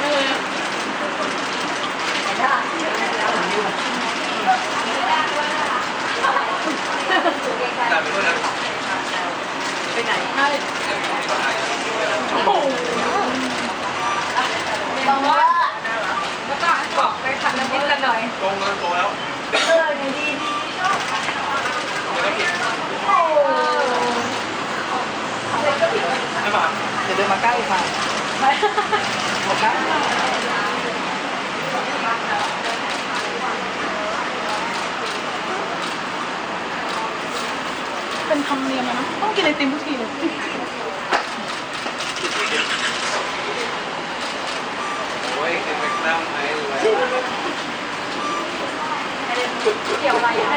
ไปไหนใช่โอ้โหบอกว่าแล้วก็บอกไปทันนิดกันหน่อยตแล้วตฮ้วดีดีโอ้อะไรก็ผิดจะเดินมาใกล้ค่ะ ครับเป็นธรรมเนียมอะนะต้องกินไอติมทุกทีเลยโอ้ยเป็นแมกนัมไหมหรืออะไรเกี่ยวอะไรให้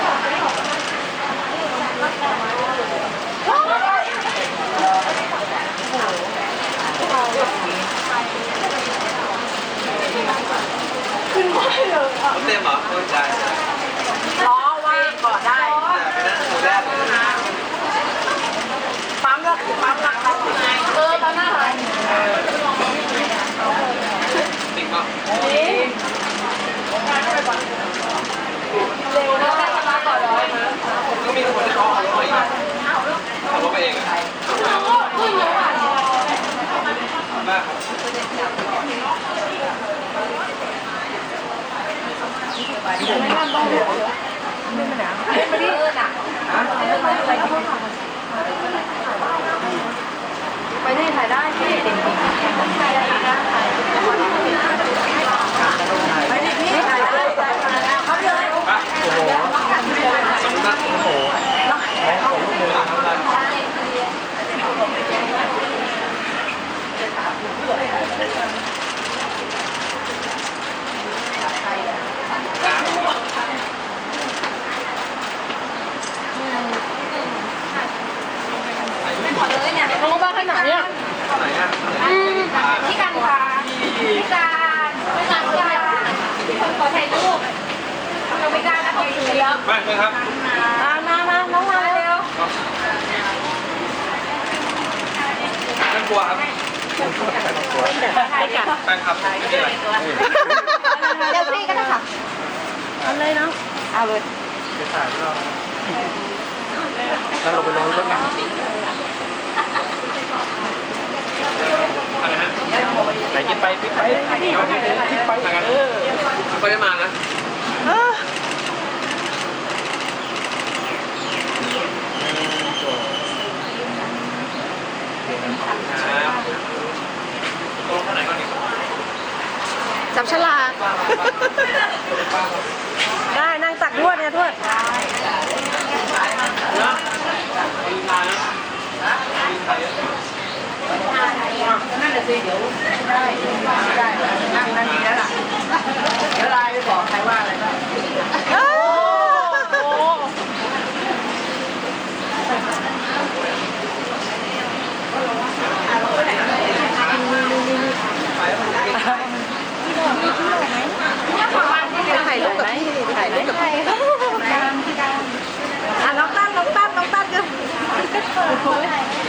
ไมากไม่ได้เอิ้นอะไปได้ถ่ายได้พี่ถ่ายได้ไปดิพี่ถ่ายได้เขาเลย อะโอ้โหสมนักโอ้โหของลูกมือทำอะไร น้องบ้านขนาดเนี้ยไหนอะที่กันค่ะที่การไม่การการขอถ่ายรูปเราไม่กล้านะเขาซื้อเยอะไม่ไม่ครับมามามาน้องมาเร็วไม่กลัวครับ ถ่กันแฟนคลับไม่มีอะไรเดี๋ยวพี่ก็ได้ค่ะเอาเลยเนาะเอาเลยจะถ่ายไม่รอแล้วเราไปลงรถหนังอะไรนะไหนกินไปปิ๊กไปนี่เอาไปปิ๊กไปทางกันไม่ได้มานะ ครับตรงข้างไหนก่อนดีกว่า จับฉลาก ได้นั่งตักทวดเนี่ยทวดนะลืมทานนะลืมทานเยอะนั่นแหละสิเดี๋ยวได้ได้นั่งนั่งดีแล้วล่ะเดี๋ยวไลน์ไปบอกใครว่าอะไรบ้าง ถ่ายรูปกับพี่ถ่ายรูปกับพี่อะน้องตั้นน้องตั้นน้องตั้นก็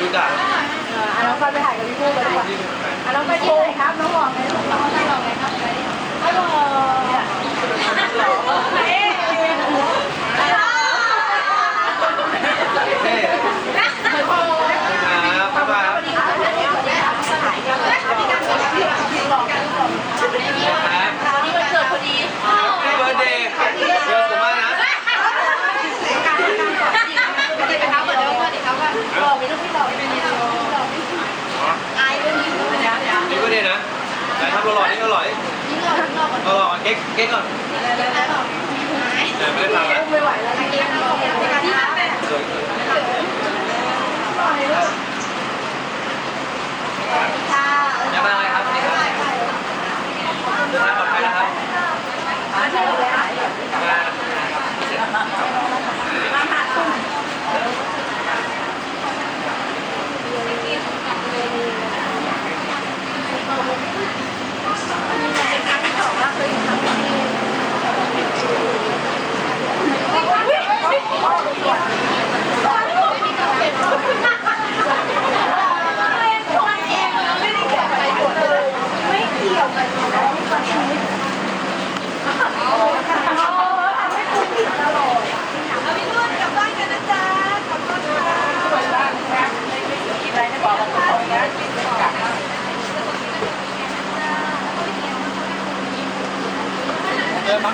ดูด่า อะน้องตั้นไปถ่ายกับพี่พูกันดีกว่าอะน้อง ไปที่ไหนครับ น้องบอกเลยน้องตั้นบอกไหมครับฮัลโหล เฮ้ยครับบ๊ายบายครับครับ นี่วันเกิดพอดี Happy birthday เดี๋ยวผมมานะ สวัสดีครับเปิดแล้วสวัสดีครับว่าหล่อมีลูกพี่หล่อมีลูกพี่หล่ออายด้วยยิ้มเลยนะ Happy birthday นะ ไหนทำหล่อๆนี่อร่อยยิ้มหล่อยิ้มหล่อหล่อๆเก๊กเก๊กก่อนแต่ไม่ได้ทำนะไม่ไหวแล้วนะเกมเราในการที่แม่ เกิน ค่ะ อย่ามาอะไรครับนี่ครับเดินทางปลอดภัยนะครับมา ไม่เกี่ยวกัน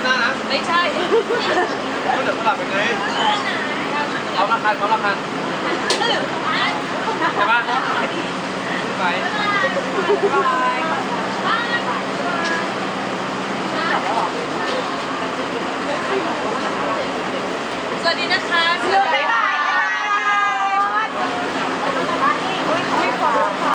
นะ ไม่ใช่ ก็เดี๋ยวสลับเป็นไงเอาละคันเอาละคันใช่ปะไป